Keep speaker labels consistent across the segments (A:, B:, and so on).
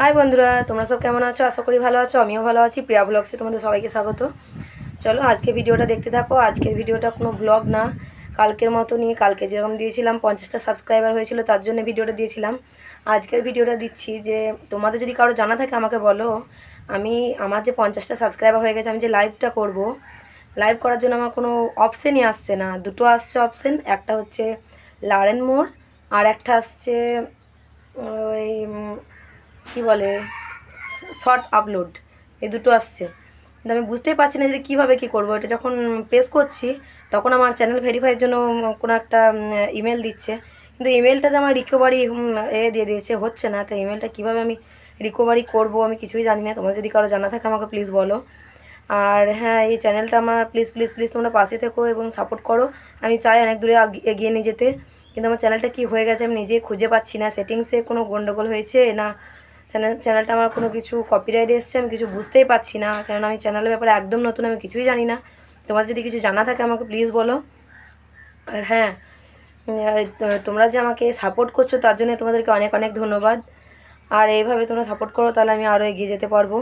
A: High বন্ধুরা, তোমরা সব কেমন আছো? আশা করি ভালো আছো, আমিও ভালো আছি। প্রিয়া ব্লগসে তোমাদের সবাইকে স্বাগত। চলো, আজকে ভিডিওটা দেখতে থাকো। আজকের ভিডিওটা কোনো ব্লগ না। কালকের মতো নিয়ে কালকে যেরকম দিয়েছিলাম, পঞ্চাশটা সাবস্ক্রাইবার হয়েছিল, তার জন্য ভিডিওটা দিয়েছিলাম। আজকের ভিডিওটা দিচ্ছি যে, তোমাদের যদি কারও জানা থাকে আমাকে বলো। আমি, আমার যে পঞ্চাশটা সাবস্ক্রাইবার হয়ে গেছে, আমি যে লাইভটা করব লাইভ করার জন্য আমার কোনো অপশানই আসছে না। দুটো আসছে অপশান একটা হচ্ছে লারেন মোড় আর একটা আসছে ওই কি বলে, শর্ট আপলোড, এই দুটো আসছে। কিন্তু আমি বুঝতেই পারছি না যে কীভাবে কী করব। এটা যখন প্রেস করছি, তখন আমার চ্যানেল ভেরিফাইয়ের জন্য কোনো একটা ইমেল দিচ্ছে। কিন্তু ইমেলটাতে আমার রিকভারি এ দিয়ে দিয়েছে, হচ্ছে না। তো ইমেলটা কীভাবে আমি রিকভারি করব, আমি কিছুই জানি না। তোমার যদি কারও জানা থাকে আমাকে প্লিজ বলো। আর হ্যাঁ এই চ্যানেলটা আমার প্লিজ প্লিজ প্লিজ তোমরা পাশে থেকো এবং সাপোর্ট করো। আমি চাই অনেক দূরে এগিয়ে নিয়ে যেতে। কিন্তু আমার চ্যানেলটা কি হয়ে গেছে আমি নিজেই খুঁজে পাচ্ছি না। সেটিংসে কোনো গণ্ডগোল হয়েছে না? চ্যানেল চ্যানেলটা আমার কোনো কিছু কপিরাইট এসছে, আমি কিছু বুঝতেই পারছি না। কারণ আমি চ্যানেলের ব্যাপারে একদম নতুন, আমি কিছুই জানি না। তোমার যদি কিছু জানা থাকে আমাকে প্লিজ বলো। আর হ্যাঁ তোমরা যে আমাকে সাপোর্ট করছ, তার জন্য তোমাদেরকে অনেক অনেক ধন্যবাদ। আর এইভাবে তোমরা সাপোর্ট করো, তাহলে আমি আরও এগিয়ে যেতে পারব।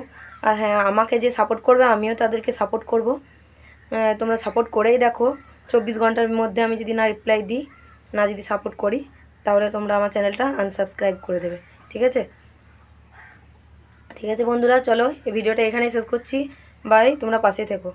A: আর হ্যাঁ আমাকে যে সাপোর্ট করবে, আমিও তাদেরকে সাপোর্ট করব। তোমরা সাপোর্ট করেই দেখো। চব্বিশ ঘণ্টার মধ্যে আমি যদি না রিপ্লাই দিই, না যদি সাপোর্ট করি, তাহলে তোমরা আমার চ্যানেলটা আনসাবস্ক্রাইব করে দেবে। ঠিক আছে? ঠিক আছে বন্ধুরা চলো এই ভিডিওটা এখানেই শেষ করছি। বাই তোমরা পাশে থেকো।